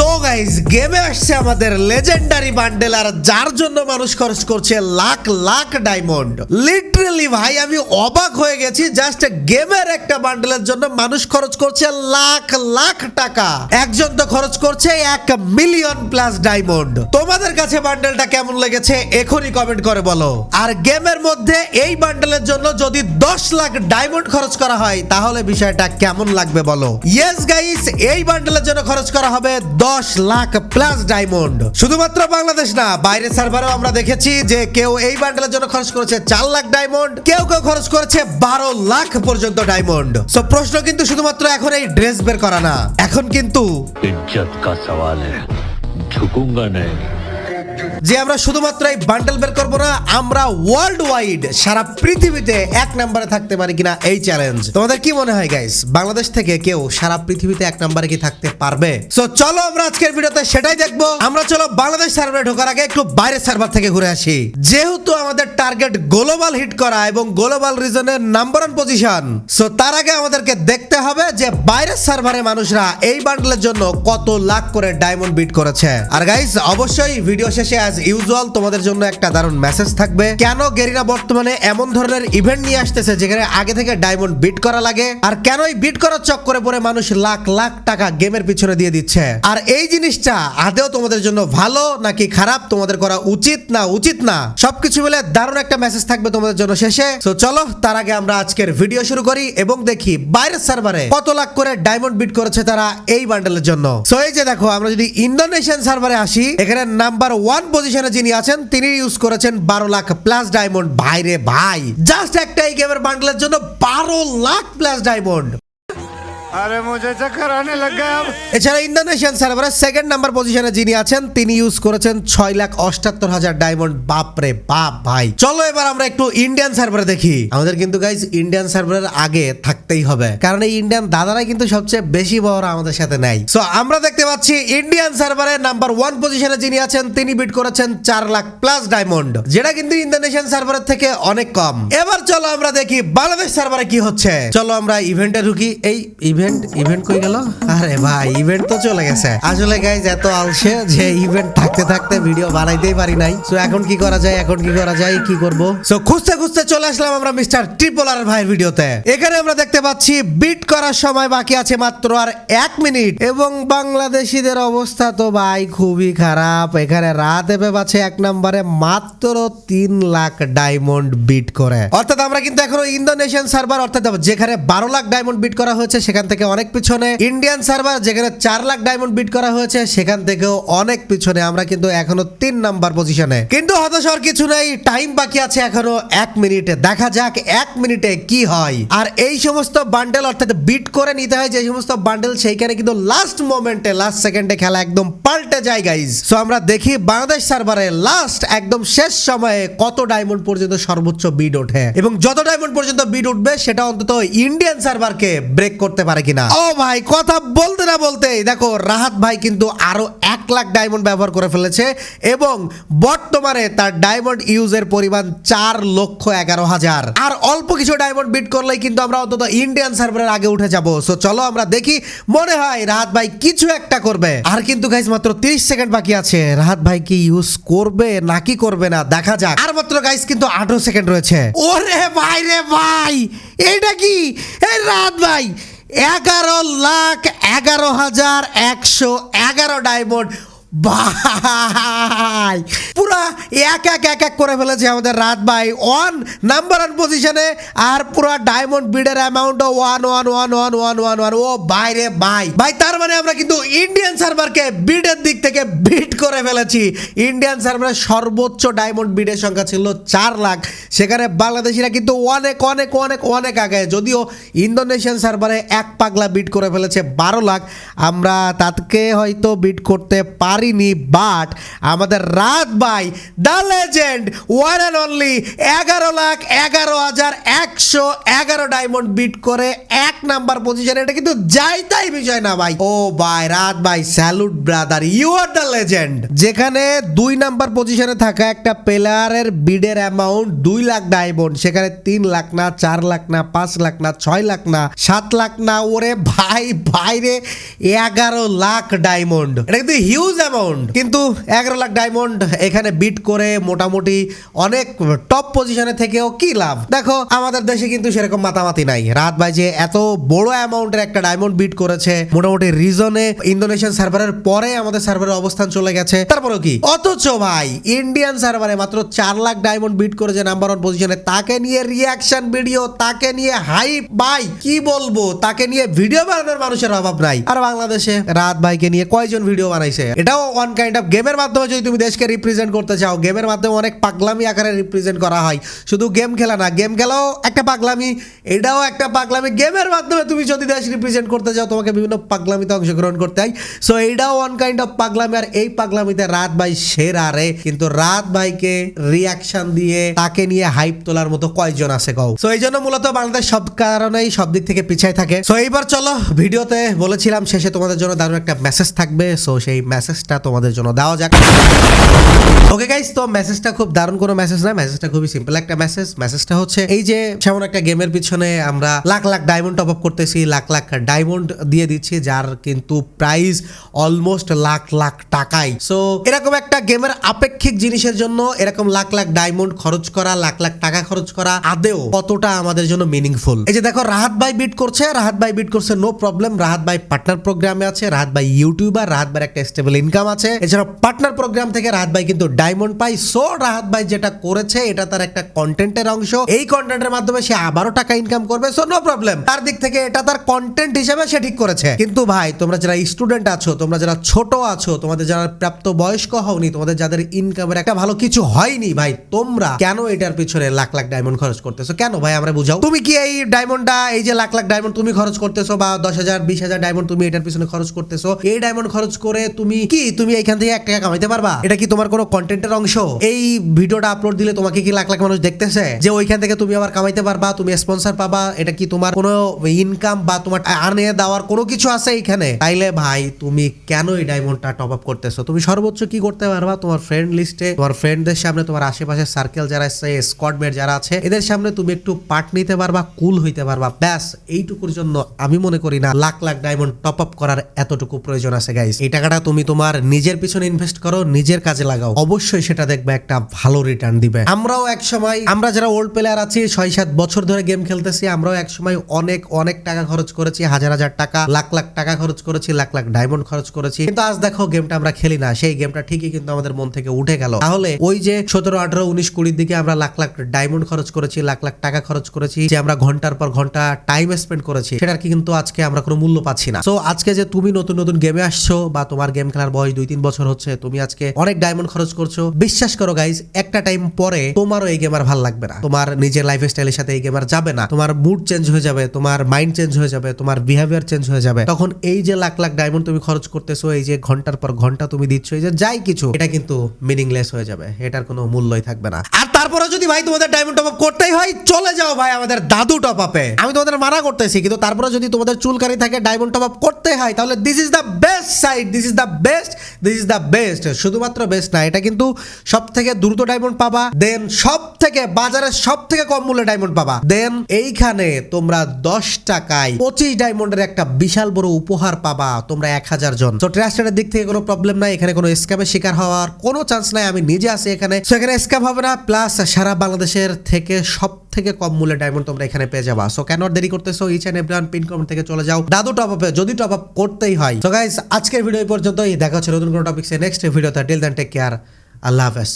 So guys গেমে আসছে আমাদের লেজেন্ডারি বান্ডেল আর যার জন্য মানুষ খরচ করছে লাখ লাখ ডায়মন্ড ভাই, আমি অবাক হয়ে গেছি জাস্ট গেমের একটা বান্ডেলের জন্য মানুষ খরচ করছে লাখ লাখ টাকা। একজন তো খরচ করছে এক মিলিয়ন প্লাস ডায়মন্ড তোমাদের কাছে বান্ডেলটা কেমন লেগেছে এখনই কমেন্ট করে বলো। আর গেমের মধ্যে এই বান্ডেলের জন্য যদি দশ লাখ ডায়মন্ড খরচ করা হয়, তাহলে বিষয়টা কেমন লাগবে বলো। ইয়েস গাইস এই বান্ডেলের জন্য খরচ করা হবে দশ দশ লাখ প্লাস ডায়মন্ড শুধুমাত্র বাংলাদেশ না বাইরের সার্ভারেও আমরা দেখেছি যে কেউ এই বান্ডেলের জন্য খরচ করেছে চার লাখ ডায়মন্ড কেউ কেউ খরচ করেছে বারো লাখ পর্যন্ত ডায়মন্ড সো প্রশ্ন কিন্তু শুধুমাত্র এখন এই ড্রেস বের করা না, এখন কিন্তু ইজ্জত কা সওয়াল হ্যাঁ ঝুকুঙ্গা নেই যে আমরা শুধুমাত্র এই বান্ডেল বের করব না, আমরা ওয়ার্ল্ড ওয়াইড সারা পৃথিবীতে এক নম্বরে থাকতে পারি কিনা এই চ্যালেঞ্জ তোমাদের কি মনে হয় গাইস বাংলাদেশ থেকে কেউ সারা পৃথিবীতে এক নম্বরে কি থাকতে পারবে? সো চলো আমরা আজকের ভিডিওতে সেটাই দেখব। আমরা চলো বাংলাদেশ সার্ভারে ঢোকার আগে একটু বাইরের সার্ভার থেকে ঘুরে আসি। যেহেতু আমাদের টার্গেট গ্লোবাল হিট করা এবং গ্লোবাল রিজনের নাম্বার ওয়ান পজিশন সো তার আগে আমাদেরকে দেখতে হবে যে বাইরের সার্ভারে মানুষরা এই বান্ডেলের জন্য কত লাখ করে ডায়মন্ড বিট করেছে। আর গাইস অবশ্যই ভিডিও শেষে অ্যাজ ইউজুয়াল তোমাদের জন্য একটা দারুণ মেসেজ থাকবে। কেন গেরিনা বর্তমানে এমন ধরনের ইভেন্ট নিয়ে আসতেছে যেখানে আগে থেকে ডায়মন্ড বিট করা লাগে? আর কেন এই বিট করার চক্করে পড়ে মানুষ লাখ লাখ টাকা গেমের পিছনে দিয়ে দিচ্ছে? আর এই জিনিসটা আদেও তোমাদের জন্য ভালো নাকি খারাপ, তোমাদের করা উচিত না উচিত না? সবকিছু মিলে দারুণ একটা মেসেজ থাকবে তোমাদের জন্য শেষে। তো চলো, তার আগে আমরা আজকের ভিডিও শুরু করি এবং দেখি বাইরের সার্ভারে কত লাখ করে ডায়মন্ড বিট করেছে তারা এই বান্ডেলের জন্য। সো এই যে দেখো, আমরা যদি ইন্দোনেশিয়ান সার্ভারে আসি, এখানে নাম্বার ওয়ান পজিশনে যিনি আছেন, তিনি ইউজ করেছেন বারো লাখ প্লাস ডায়মন্ড ভাইরে ভাই জাস্ট একটা এই গেমের বান্ডেলের জন্য বারো লাখ প্লাস ডায়মন্ড এছাড়া ইন্দোনেশিয়ান সার্ভারে সেকেন্ড নাম্বার পজিশনে যিনি আছেন, তিনি ইউজ করেছেন ছয় লাখ অষ্টাত্তর হাজার ডায়মন্ড বাপ ভাই। চলো এবার আমরা একটু ইন্ডিয়ান সার্ভারে দেখি। আমাদের কিন্তু গাইজ ইন্ডিয়ান সার্ভারের আগে থাকতেই হবে। কারণ এই ইন্ডিয়ান কিন্তু সবচেয়ে বেশি বড় আমাদের সাথে নাই। সো আমরা দেখতে পাচ্ছি ইন্ডিয়ান নাম্বার ওয়ান পজিশনে যিনি আছেন, তিনি বিট করেছেন চার লাখ প্লাস ডায়মন্ড যেটা কিন্তু ইন্দোনেশিয়ান সার্ভারের থেকে অনেক কম। এবার চলো আমরা দেখি বাংলাদেশ সার্ভারে কি হচ্ছে। চলো আমরা ইভেন্টে ঢুকি। এই ইভেন্ট ইভেন্ট কই গেল? আরে ভাই ইভেন্ট তো চলে গেছে। আসলে গাইজ এত আলসে যে ইভেন্ট থাকতে থাকতে ভিডিও বানাইতেই পারি নাই। সো এখন কি করা যায়, এখন কি করা যায়, কি করব? সো খুঁজতে খুঁজতে চলে আসলাম আমরা মিস্টার ট্রিপল আর ভাইয়ের ভিডিওতে এখানে আমরা দেখতে পাচ্ছি বিট করার সময় বাকি আছে মাত্র আর এক মিনিট এবং বাংলাদেশিদের অবস্থা তো ভাই খুবই খারাপ। এখানে রাত এপে পাচ্ছে এক নম্বরে মাত্র তিন লাখ ডায়মন্ড বিট করে। অর্থাৎ আমরা কিন্তু এখনও ইন্দোনেশিয়ান সার্ভার অর্থাৎ যেখানে বারো লাখ ডায়মন্ড বিট করা হয়েছে, সেখান থেকে অনেক পিছনে ইন্ডিয়ান সার্ভার যেখানে চার লাখ ডায়মন্ড বিট করা হয়েছে, সেখান থেকেও অনেক পিছনে আমরা কিন্তু এখনও তিন নাম্বার পজিশনে কিন্তু হতাশ কিছু নাই টাইম বাকি আছে এখনও এক মিনিটে। দেখা যাক এক মিনিটে কি হয়। আর এই সমস্ত বান্ডেল অর্থাৎ বিট করে নিতে হয়, যে সমস্ত বান্ডেল সেইখানে কিন্তু লাস্ট মোমেন্টে লাস্ট সেকেন্ডে খেলা একদম পাল্টে যায় গাইজ সো আমরা দেখি বাংলাদেশ সার্ভারে লাস্ট একদম শেষ সময়ে কত ডায়মন্ড পর্যন্ত সর্বোচ্চ বিড ওঠে। এবং যত ডায়মন্ড পর্যন্ত বিড উঠবে, সেটা অন্তত ইন্ডিয়ান সার্ভারকে ব্রেক করতে পারে। কিনা? ও ভাই, কথা বলতে না বলতেই, দেখো, রাহাত ভাই কিন্তু আরও এক লাখ ডায়মন্ড ব্যবহার করে ফেলেছে এবং বর্তমানে তার ডায়মন্ড ইউজের পরিমাণ চার লক্ষ এগারো হাজার। আর অল্প কিছু ডায়মন্ড বিট করলেই কিন্তু আমরা অন্তত ইন্ডিয়ান সার্ভারের আগে উঠে যাব। সো চলো আমরা দেখি, মনে হয় রাহাত ভাই কিছু একটা করবে। আর কিন্তু গাইজ মাত্র 30 সেকেন্ড বাকি আছে। রাহাত ভাই কি ইউজ করবে নাকি করবে না, দেখা যাক। আর মাত্র গাইজ কিন্তু আঠারো সেকেন্ড রয়েছে। ওরে ভাই রে ভাই, এটা কি? রাহাত ভাই এগারো লাখ এগারো হাজার একশো এগারো ডায়মন্ড। ভাই। পুরা এক এক এক এক করে ফেলেছে আমাদের রাত ভাই। ওয়ান নাম্বার ওয়ান পজিশনে আর পুরা diamond বিডের amount one one one one one one one ও ভাই রে ভাই। ভাই, তার মানে আমরা কিন্তু ইন্ডিয়ান সার্ভারকে বিডের দিক থেকে বিট করে ফেলেছি। ইন্ডিয়ান সার্ভারের সর্বোচ্চ ডায়মন্ড বিডের সংখ্যা ছিল চার লাখ। সেখানে বাংলাদেশিরা কিন্তু অনেক অনেক অনেক অনেক আগে, যদিও ইন্দোনেশিয়ান সার্ভারে এক পাগলা বিট করে ফেলেছে বারো লাখ। আমরা তাকে হয়তো বিট করতে পারি পারিনি বাট আমাদের রাত ভাই the legend one and only এগারো লাখ এগারো হাজার একশো এগারো ডায়মন্ড বিট করে এক নাম্বার পজিশনে এটা কিন্তু যাই তাই বিষয় না ভাই। ও ভাই, রাত ভাই salute brother you are the legend যেখানে দুই নাম্বার পজিশনে থাকা একটা প্লেয়ারের বিডের অ্যামাউন্ট দুই লাখ ডায়মন্ড সেখানে তিন লাখ না, চার লাখ না, পাঁচ লাখ না, ছয় লাখ না, সাত লাখ না, ওরে ভাই বাইরে এগারো লাখ ডায়মন্ড এটা কিন্তু হিউজ অ্যামাউন্ট কিন্তু এগারো লাখ ডায়মন্ড এখানে বিট করে মোটামুটি অনেক টপ পজিশনে থেকেও কি লাভ? দেখো, আমাদের দেশে কিন্তু সেরকম মাতামাতি নাই। রাত ভাই যে এত বড় অ্যামাউন্টের একটা ডায়মন্ড বিট করেছে। মোটামুটি রিজনে ইন্দোনেশিয়ান সার্ভারের পরে আমাদের সার্ভারের অবস্থান চলে গেছে। তারপরেও কি? অথচ ভাই ইন্ডিয়ান সার্ভারে মাত্র চার লাখ ডায়মন্ড বিট করেছে নাম্বার ওয়ান পজিশনে তাকে নিয়ে রিয়াকশন ভিডিও তাকে নিয়ে হাইপ ভাই, কি বলব? তাকে নিয়ে ভিডিও বানানোর মানুষের অভাব নাই। আর বাংলাদেশে রাত ভাইকে নিয়ে কয়জন ভিডিও বানাইছে? এটাও ওয়ান কাইন্ড অফ গেমের মাধ্যমে যদি তুমি দেশকে রিপ্রেজেন্ট করতে চাও গেমের মাধ্যমে অনেক পাগলামি আকারে রিপ্রেজেন্ট করা হয়। শুধু গেম খেলা না গেম খেলাও একটা পাগলামি, এটাও একটা পাগলামি। গেমের মাধ্যমে তুমি যদি দেশ রিপ্রেজেন্ট করতে চাও, তোমাকে বিভিন্ন পাগলামিতে অংশগ্রহণ করতে হয়। সো এইটাও ওয়ান কাইন্ড অফ পাগলামি, আর এই পাগলামিতে রাত ভাই সেরা রে। কিন্তু রাত ভাইকে রিয়াকশন দিয়ে তাকে নিয়ে হাইপ তোলার মতো কয়জন আছে কও? সো এই জন্য মূলত বাংলাদেশ সব কারণেই সব দিক থেকে পিছায় থাকে। সো এইবার চলো, ভিডিওতে বলেছিলাম, শেষে তোমাদের জন্য দারুণ একটা মেসেজ থাকবে। সো সেই মেসেজটা তোমাদের জন্য। দেওয়া যাক। ওকে গাইস তো মেসেজটা খুব দারুণ কোনো মেসেজ না। মেসেজটা খুবই সিম্পল একটা মেসেজ মেসেজটা হচ্ছে এই যে সেমন একটা গেমের পিছনে আমরা lakh lakh diamond top up করতেছি, লাখ লাখ ডায়মন্ড দিয়ে দিচ্ছি, যার কিন্তু প্রাইস অলমোস্ট লাখ লাখ টাকাই। সো এরকম একটা গেমের আপেক্ষিক জিনিসের জন্য এরকম লাখ লাখ ডায়মন্ড খরচ করা, লাখ লাখ টাকা খরচ করা, আদেও কতটা আমাদের জন্য মিনিংফুল এই যে দেখো, রাহাত ভাই বিট করছে, রাহাত ভাই বিট করছে নো প্রবলেম রাহাত ভাই পার্টনার প্রোগ্রামে আছে, রাহাত ভাই ইউটিউবার রাহাত ভাই একটা স্টেবল ইনকাম আছে। এছাড়া পার্টনার প্রোগ্রাম থেকে রাহাত ভাই কিন্তু ডায়মন্ড পাই। সো রাহাত ভাই যেটা করেছে, এটা তার একটা কন্টেন্টের অংশ। এই কন্টেন্টের মাধ্যমে সে আবারও টাকা ইনকাম করবে। সো নো প্রবলেম তার দিক থেকে এটা তার কন্টেন্ট হিসেবে সে ঠিক করেছে। কিন্তু ভাই, তোমরা যারা স্টুডেন্ট আছো, তোমরা যারা ছোট আছো, তোমাদের যারা প্রাপ্ত বয়স্ক হওনি, তোমাদের যাদের ইনকামের একটা ভালো কিছু হয়নি, ভাই, তোমরা কেন এটার পিছনে লাখ লাখ ডায়মন্ড খরচ করতেছো? কেন ভাই, আমরা বুঝাও। তুমি কি এই ডায়মন্ডটা এই যে লাখ লাখ ডায়মন্ড তুমি খরচ করতেছো বা দশ হাজার, বিশ হাজার ডায়মন্ড তুমি এটার পিছনে খরচ করতেছো? এই ডায়মন্ড খরচ করে তুমি কি তুমি এখান থেকে এক টাকা কামাইতে পারবা? এটা কি তোমার কোনো কন্টেন্টের অংশ? এই ভিডিওটা আপলোড দিলে তোমাকে কি লাখ লাখ মানুষ দেখতেছে? যে ওইখান থেকে তুমি আবার কামাইতে পারবা, তুমি স্পন্সর পাবা, এটা কি তোমার কোনো ইনকাম বা তোমার আনে দেওয়ার কোনো কিছু আছে এখানে তাইলে ভাই, তুমি কেন এই ডায়মন্ডটা টপ আপ করতেছো? তুমি সর্বোচ্চ কি করতে পারবা? তোমার ফ্রেন্ড লিস্টে তোমার ফ্রেন্ডদের সামনে তোমার আশেপাশে সার্কেল যারা আছে স্কোয়াডমেট যারা আছে, এদের সামনে তুমি একটু পার্ট নিতে পারবা কুল হইতে পারবা। ব্যাস, এইটুকুর জন্য আমি মনে করি না, lakh lakh diamond top up করার এতটুকু প্রয়োজন আছে গাইস এই টাকাটা তুমি তোমার নিজের পিছনে ইনভেস্ট করো, নিজের কাজে লাগাও। অবশ্যই সেটা দেখবে একটা ভালো রিটার্ন দিবে। আমরাও এক সময় আমরা যারা ওল্ড প্লেয়ার আছি ছয় সাত বছর ধরে গেম খেলতেছি, আমরাও এক সময় অনেক অনেক টাকা খরচ করেছি, হাজার হাজার টাকা, লাখ লাখ টাকা খরচ করেছি, লাখ লাখ ডায়মন্ড খরচ করেছি। কিন্তু আজ দেখো গেমটা আমরা খেলি না, সেই গেমটা ঠিকই কিন্তু আমাদের মন থেকে উঠে গেল। তাহলে ওই যে সতেরো, আঠারো, উনিশ, কুড়ির দিকে আমরা লাখ লাখ ডায়মন্ড খরচ করেছি, লাখ লাখ টাকা খরচ করেছি, যে আমরা ঘণ্টার পর ঘণ্টা টাইম স্পেন্ড করেছি, সেটার কি কিন্তু আজকে আমরা কোনো মূল্য পাচ্ছি না। তো আজকে যে তুমি নতুন নতুন গেমে আসছো বা তোমার গেম খেলার বয়স দুই, তিন বছর হচ্ছে, তুমি আজকে অনেক ডায়মন্ড খরচ করছ। বিশ্বাস করো গাইজ একটা টাইম পরে তোমারও এই গেম আর ভালো লাগবে না। তোমার নিজের লাইফ স্টাইলের সাথে এই গেম আর যাবে না। তোমার মুড চেঞ্জ হয়ে যাবে, তোমার মাইন্ড চেঞ্জ হয়ে যাবে, তোমার বিহেভিয়ার চেঞ্জ হয়ে যাবে। তখন এই যে লাখ লাখ ডায়মন্ড তুমি খরচ করতেছো, এই যে ঘণ্টার পর ঘণ্টা তুমি দিচ্ছ, এই যে যাই কিছু, এটা কিন্তু মিনিংলেস হয়ে যাবে। এটার কোনো মূল্যই থাকবে না। আর তারপরে যদি ভাই তোমাদের ডায়মন্ড টপ আপ করতেই হয়, চলে যাও ভাই আমাদের দাদু টপ আপে আমি তোমাদের মানা করতেছি, কিন্তু তারপরে যদি তোমাদের চুলকারি থাকে ডায়মন্ড টপ আপ করতে হয়, তাহলে this is the best side this is the best this is the best শুধুমাত্র বেস্ট না, এটা কিন্তু সব থেকে দ্রুত ডায়মন্ড পাবা দেন সব থেকে বাজারে সব থেকে কম মূল্যে ডায়মন্ড পাবা দেন এইখানে তোমরা দশ টাকায় পঁচিশ ডায়মন্ডের একটা বিশাল বড় উপহার পাবা, তোমরা এক হাজার জন। তো ট্রাস্টের দিক থেকে কোনো প্রবলেম নাই, এখানে কোনো স্ক্যামের শিকার হওয়ার কোনো চান্স নাই, আমি নিজে আছি এখানে। তো এখানে স্ক্যাম হবে না প্লাস সারা বাংলাদেশের থেকে সব থেকে কম মূল্যে ডায়মন্ড তোমরা এখানে পেয়ে যাবা। সো কেন দেরি করতেছো? Each and everyone pin comment থেকে চলে যাও। দাদু টপ আপে যদি টপ আপ করতেই হয়। তো গাইস আজকের ভিডিও পর্যন্তই। দেখা হচ্ছে নতুন কোনো টপিক্সে নেক্সট ভিডিওতে টিল দেন টেক কেয়ার আল্লাহ হাফেজ